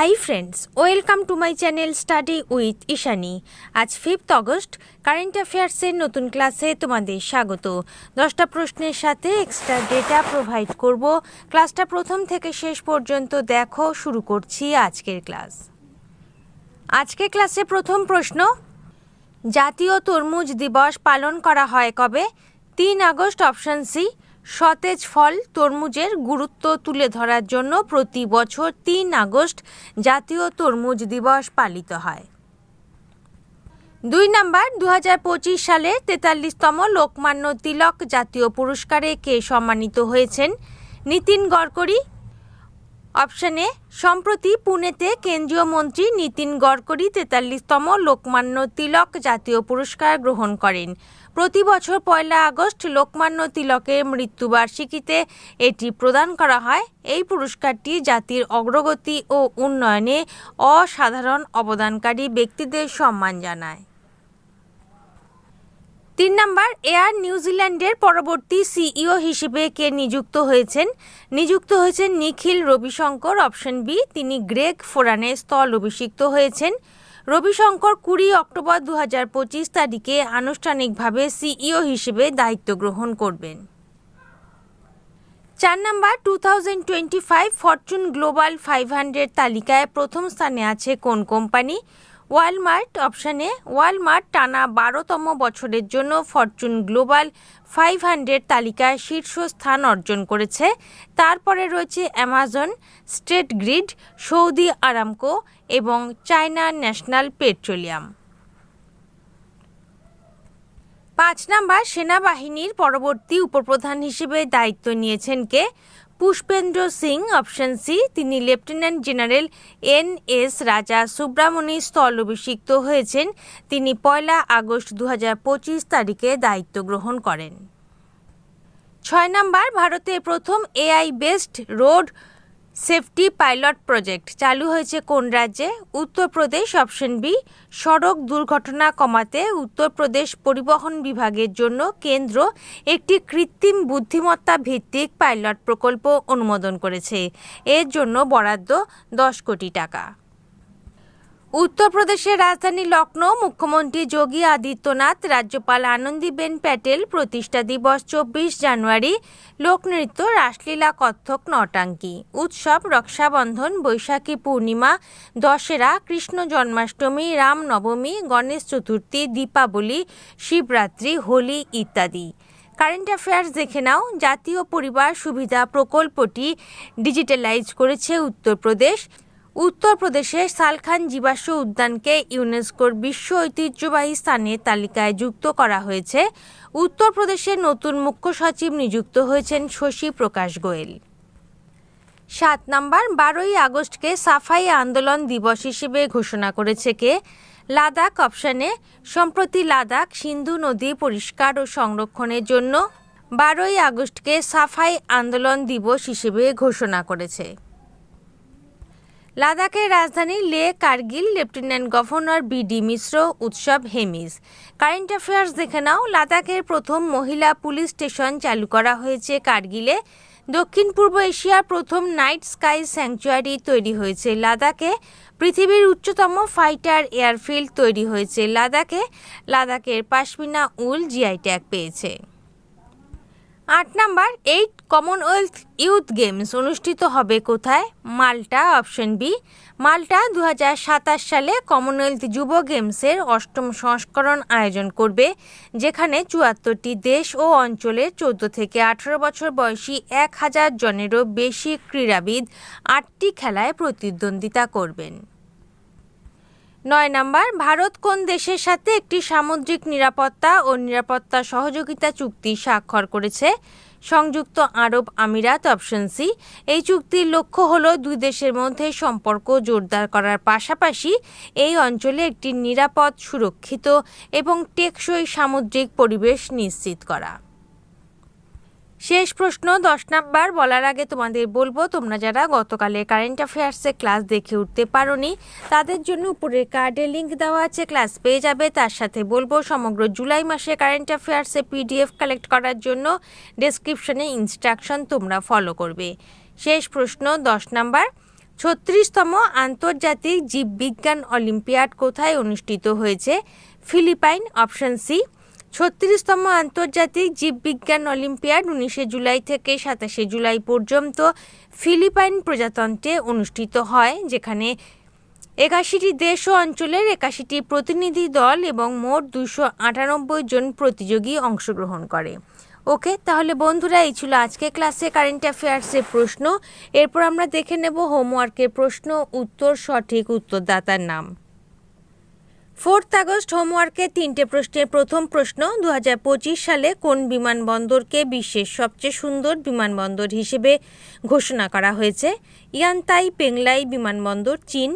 Hi friends welcome to my channel study with Ishani আজ fifth August current অ্যাফেয়ার্সের নতুন ক্লাসে তোমাদের স্বাগত। দশটা প্রশ্নের সাথে এক্সট্রা ডেটা প্রোভাইড করব। ক্লাসটা প্রথম থেকে শেষ পর্যন্ত দেখো, শুরু করছি আজকের ক্লাস আজকে ক্লাসে প্রথম প্রশ্ন, জাতীয় তরমুজ দিবস পালন করা হয় কবে? তিন আগস্ট অপশন সি সতেজ ফল তরমুজের গুরুত্ব তুলে ধরার জন্য প্রতি বছর তিন আগস্ট জাতীয় তরমুজ দিবস পালিত হয়। দুই নম্বর দু হাজার পঁচিশ সালে তেতাল্লিশতম লোকমান্য তিলক জাতীয় পুরস্কারে কে সম্মানিত হয়েছেন? নীতিন গডকরি অপশন এ সম্প্রতি পুনেতে কেন্দ্রীয় মন্ত্রী নীতিন গডকরি তেতাল্লিশতম লোকমান্য তিলক জাতীয় পুরস্কার গ্রহণ করেন। প্রতি বছর পয়লা আগস্ট লোকমান্য তিলকের মৃত্যুবার্ষিকীতে এটি প্রদান করা হয়। এই পুরস্কারটি জাতির অগ্রগতি ও উন্নয়নে অসাধারণ অবদানকারী ব্যক্তিদের সম্মান জানায়। তিন নম্বর, এয়ার নিউজিল্যান্ডের পরবর্তী সিইও হিসেবে কে নিযুক্ত হয়েছেন? নিযুক্ত হয়েছেন নিখিল রবিশঙ্কর, অপশন বি, তিনি গ্রেগ ফোরানে স্থল অভিষিক্ত হয়েছেন। রবিশঙ্কর কুড়ি অক্টোবর দু হাজার পঁচিশ তারিখে আনুষ্ঠানিকভাবে সিইও হিসেবে দায়িত্ব গ্রহণ করবেন। চার number, two thousand twenty five Fortune Global five hundred তালিকায় প্রথম স্থানে আছে কোন কোম্পানি? ওয়ালমার্ট অপশানে ওয়ালমার্ট টানা বারোতম বছরের জন্য ফরচুন গ্লোবাল ফাইভ হান্ড্রেড তালিকায় শীর্ষস্থান অর্জন করেছে। তারপরে রয়েছে Amazon State Grid Saudi Aramco এবং চায়না ন্যাশনাল পেট্রোলিয়াম পাঁচ নাম্বার সেনাবাহিনীর পরবর্তী উপপ্রধান হিসেবে দায়িত্ব নিয়েছেন কে? পুষ্পেন্দ্র সিং, অপশন সি, তিনি lieutenant general N S Raja Subramani স্থল অভিষিক্ত হয়েছেন। তিনি পয়লা আগস্ট দু হাজার পঁচিশ তারিখে দায়িত্ব গ্রহণ করেন। ছয় নম্বর, ভারতের প্রথম AI based road safety pilot project চালু হয়েছে কোন রাজ্যে? উত্তরপ্রদেশ অপশন বি, সড়ক দুর্ঘটনা কমাতে উত্তরপ্রদেশ পরিবহন বিভাগের জন্য কেন্দ্র একটি কৃত্রিম বুদ্ধিমত্তা ভিত্তিক পাইলট প্রকল্প অনুমোদন করেছে। এর জন্য বরাদ্দ দশ কোটি টাকা। উত্তরপ্রদেশের রাজধানী লখনৌ মুখ্যমন্ত্রী যোগী আদিত্যনাথ, রাজ্যপাল আনন্দীবেন প্যাটেল, প্রতিষ্ঠা দিবস চব্বিশ জানুয়ারি লোকনৃত্য রাসলীলা কত্থক নটাঙ্কি, উৎসব রক্ষাবন্ধন, বৈশাখী পূর্ণিমা, দশেরা, কৃষ্ণ জন্মাষ্টমী, রামনবমী, গণেশ চতুর্থী, দীপাবলি, শিবরাত্রি, হোলি ইত্যাদি। কারেন্ট অ্যাফেয়ার্স দেখে নাও। জাতীয় পরিবার সুবিধা প্রকল্পটি ডিজিটালাইজ করেছে উত্তরপ্রদেশ। উত্তরপ্রদেশের সালখান জীবাশ্ম উদ্যানকে ইউনেস্কোর বিশ্ব ঐতিহ্যবাহী স্থানের তালিকায় যুক্ত করা হয়েছে। উত্তরপ্রদেশের নতুন মুখ্য সচিব নিযুক্ত হয়েছেন শশী প্রকাশ গোয়েল। সাত নম্বর, বারোই আগস্টকে সাফাই আন্দোলন দিবস হিসেবে ঘোষণা করেছে কে? লাদাখ অপশানে সম্প্রতি লাদাখ সিন্ধু নদী পরিষ্কার ও সংরক্ষণের জন্য। বারোই আগস্টকে সাফাই আন্দোলন দিবস হিসেবে ঘোষণা করেছে। লাদাখের রাজধানী Leh Kargil, lieutenant governor BD Mishra, উৎসব হেমিস। কারেন্ট অ্যাফেয়ার্স দেখে নাও, লাদাখের প্রথম মহিলা পুলিশ স্টেশন চালু করা হয়েছে কার্গিলে। দক্ষিণ পূর্ব এশিয়ার প্রথম নাইট স্কাই স্যাংচুয়ারি তৈরি হয়েছে লাদাখে। পৃথিবীর উচ্চতম ফাইটার এয়ারফিল্ড তৈরি হয়েছে লাদাখে। লাদাখের পাশমিনা উল জিআই ট্যাগ পেয়েছে। আট number eight Commonwealth Youth Games অনুষ্ঠিত হবে কোথায়? মাল্টা অপশন বি মাল্টা দু হাজার সাতাশ সালে কমনওয়েলথ যুব গেমসের অষ্টম সংস্করণ আয়োজন করবে, যেখানে চুয়াত্তরটি দেশ ও অঞ্চলের চোদ্দ থেকে আঠারো বছর বয়সী এক হাজার জনেরও বেশি ক্রীড়াবিদ আটটি খেলায় প্রতিদ্বন্দ্বিতা করবেন। নয় নাম্বার, ভারত কোন দেশের সাথে একটি সামুদ্রিক নিরাপত্তা ও নিরাপত্তা সহযোগিতা চুক্তি স্বাক্ষর করেছে? সংযুক্ত আরব আমিরাত, অপশন সি। এই চুক্তির লক্ষ্য হল দুই দেশের মধ্যে সম্পর্ক জোরদার করার পাশাপাশি এই অঞ্চলে একটি নিরাপদ, সুরক্ষিত এবং টেকসই সামুদ্রিক পরিবেশ নিশ্চিত করা। শেষ প্রশ্ন, দশ নাম্বার। বলার আগে তোমাদের বলব, তোমরা যারা গতকালে কারেন্ট অ্যাফেয়ার্সে ক্লাস দেখে উঠতে পারোনি, তাদের জন্য উপরে কার্ডে লিঙ্ক দেওয়া আছে, ক্লাস পেয়ে যাবে। তার সাথে বলব, সমগ্র জুলাই মাসে কারেন্ট অ্যাফেয়ার্সে পিডিএফ কালেক্ট করার জন্য ডেসক্রিপশনে ইনস্ট্রাকশন তোমরা ফলো করবে। শেষ প্রশ্ন, দশ নাম্বার। ছত্রিশতম আন্তর্জাতিক জীববিজ্ঞান অলিম্পিয়াড কোথায় অনুষ্ঠিত হয়েছে? Philippines, option C. ছত্রিশতম আন্তর্জাতিক জীববিজ্ঞান অলিম্পিয়াড উনিশে জুলাই থেকে সাতাশে জুলাই পর্যন্ত ফিলিপাইন প্রজাতন্ত্রে অনুষ্ঠিত হয়, যেখানে একাশিটি দেশ ও অঞ্চলের একাশিটি প্রতিনিধি দল এবং মোট দুশো আটানব্বই জন প্রতিযোগী অংশগ্রহণ করে। ওকে, তাহলে বন্ধুরা, এই ছিল আজকে ক্লাসে কারেন্ট অ্যাফেয়ার্সের প্রশ্ন। এরপর আমরা দেখে নেব হোমওয়ার্কের প্রশ্ন, উত্তর, সঠিক উত্তরদাতার নাম। ফোর্থ আগস্ট হোমওয়ার্কে তিনটে প্রশ্নের প্রথম প্রশ্ন দু হাজার পঁচিশ সালে কোন বিমানবন্দরকে বিশ্বের সবচেয়ে সুন্দর বিমানবন্দর হিসেবে ঘোষণা করা হয়েছে? ইয়ান্তাই পেংলাই বিমানবন্দর, চীন।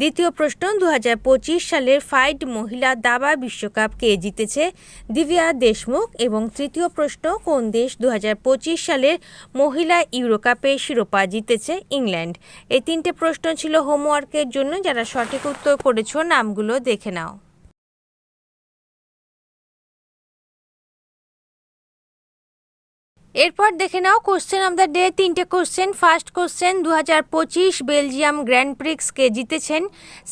দ্বিতীয় প্রশ্ন দু হাজার পঁচিশ সালের ফাইট মহিলা দাবা বিশ্বকাপ কে জিতেছে? দিব্যা দেশমুখ এবং তৃতীয় প্রশ্ন, কোন দেশ দু হাজার পঁচিশ সালের মহিলা ইউরোকাপে শিরোপা জিতেছে? ইংল্যান্ড। এই তিনটে প্রশ্ন ছিল হোমওয়ার্কের জন্য, যারা সঠিক উত্তর করেছ, নামগুলো দেখে নাও। এরপর দেখে নাও কোশ্চেন অফ দ্য ডে তিনটে কোশ্চেন ফার্স্ট কোশ্চেন দু হাজার পঁচিশ বেলজিয়াম গ্র্যান্ড প্রিক্স কে জিতেছেন।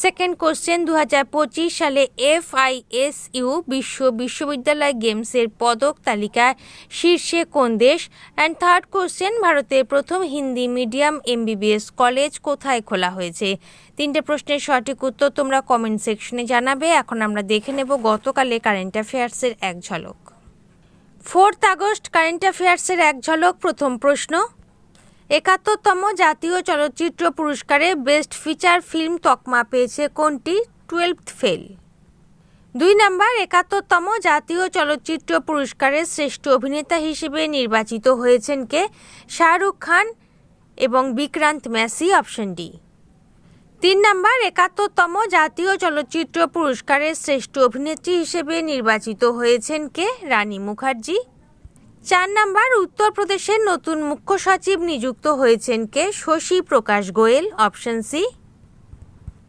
সেকেন্ড কোশ্চেন দু হাজার পঁচিশ সালে এফ আই এস ইউ বিশ্ব বিশ্ববিদ্যালয় গেমসের পদক তালিকায় শীর্ষে কোন দেশ? অ্যান্ড থার্ড কোশ্চেন ভারতের প্রথম হিন্দি মিডিয়াম এমবিবিএস কলেজ কোথায় খোলা হয়েছে? তিনটে প্রশ্নের সঠিক উত্তর তোমরা কমেন্ট সেকশনে জানাবে। এখন আমরা দেখে নেব গতকালে কারেন্ট অ্যাফেয়ার্সের এক ঝলক। ফোর্থ আগস্ট কারেন্ট অ্যাফেয়ার্সের এক ঝলক প্রথম প্রশ্ন। একাত্তরতম জাতীয় চলচ্চিত্র পুরস্কারে বেস্ট ফিচার ফিল্ম তকমা পেয়েছে কোনটি? Twelve fail. দুই নাম্বার, একাত্তরতম জাতীয় চলচ্চিত্র পুরস্কারের শ্রেষ্ঠ অভিনেতা হিসেবে নির্বাচিত হয়েছেন কে? শাহরুখ খান এবং বিক্রান্ত ম্যাসি, অপশন ডি। তিন নম্বর, একাত্তরতম জাতীয় চলচ্চিত্র পুরস্কারের শ্রেষ্ঠ অভিনেত্রী হিসেবে নির্বাচিত হয়েছেন কে? রানী মুখার্জি। চার নম্বর, উত্তরপ্রদেশের নতুন মুখ্য সচিব নিযুক্ত হয়েছেন কে? Shashi Prakash Goel, option C.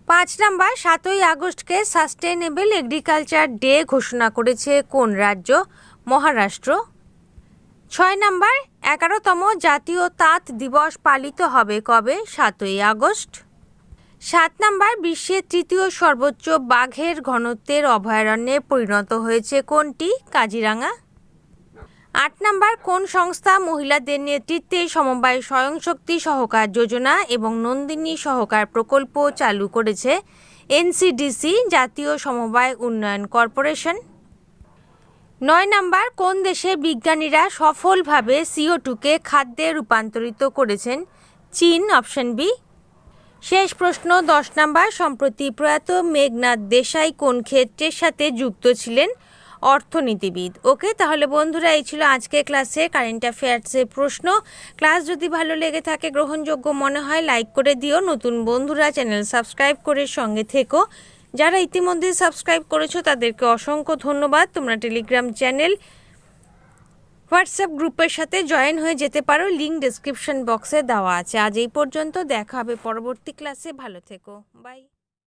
পাঁচ নম্বর, সাতই আগস্টকে সাস্টেনেবল এগ্রিকালচার ডে ঘোষণা করেছে কোন রাজ্য? মহারাষ্ট্র। ছয় নম্বর, এগারোতম জাতীয় তাঁত দিবস পালিত হবে কবে? সাতই আগস্ট। সাত নাম্বার বিশ্বের তৃতীয় সর্বোচ্চ বাঘের ঘনত্বের অভয়ারণ্যে পরিণত হয়েছে কোনটি? কাজিরাঙা। আট নাম্বার, কোন সংস্থা মহিলাদের নেতৃত্বে সমবায় স্বয়ংশক্তি সহকার যোজনা এবং নন্দিনী সহকার প্রকল্প চালু করেছে? এনসিডিসি, জাতীয় সমবায় উন্নয়ন কর্পোরেশন। নয় নাম্বার, কোন দেশে বিজ্ঞানীরা সফলভাবে সিও টুকে খাদ্যে রূপান্তরিত করেছেন? চীন, অপশন বি। শেষ প্রশ্ন, দশ নাম্বার। সম্প্রতি প্রয়াত মেঘনাথ দেশাই কোন ক্ষেত্রের সাথে যুক্ত ছিলেন? অর্থনীতিবিদ। ওকে, তাহলে বন্ধুরা, এই ছিল আজকে ক্লাসে কারেন্ট অ্যাফেয়ার্সের প্রশ্ন। ক্লাস যদি ভালো লেগে থাকে, গ্রহণযোগ্য মনে হয়, লাইক করে দিও। নতুন বন্ধুরা, চ্যানেল সাবস্ক্রাইব করে সঙ্গে থেকো। যারা ইতিমধ্যে সাবস্ক্রাইব করেছ, তাদেরকে অসংখ্য ধন্যবাদ। তোমরা টেলিগ্রাম চ্যানেল হোয়াটসঅ্যাপ গ্রুপের সাথে জয়েন হয়ে যেতে পারো। লিঙ্ক ডিসক্রিপশন বক্সে দেওয়া আছে। আজ এই পর্যন্ত দেখা হবে পরবর্তী ক্লাসে ভালো থেকো। বাই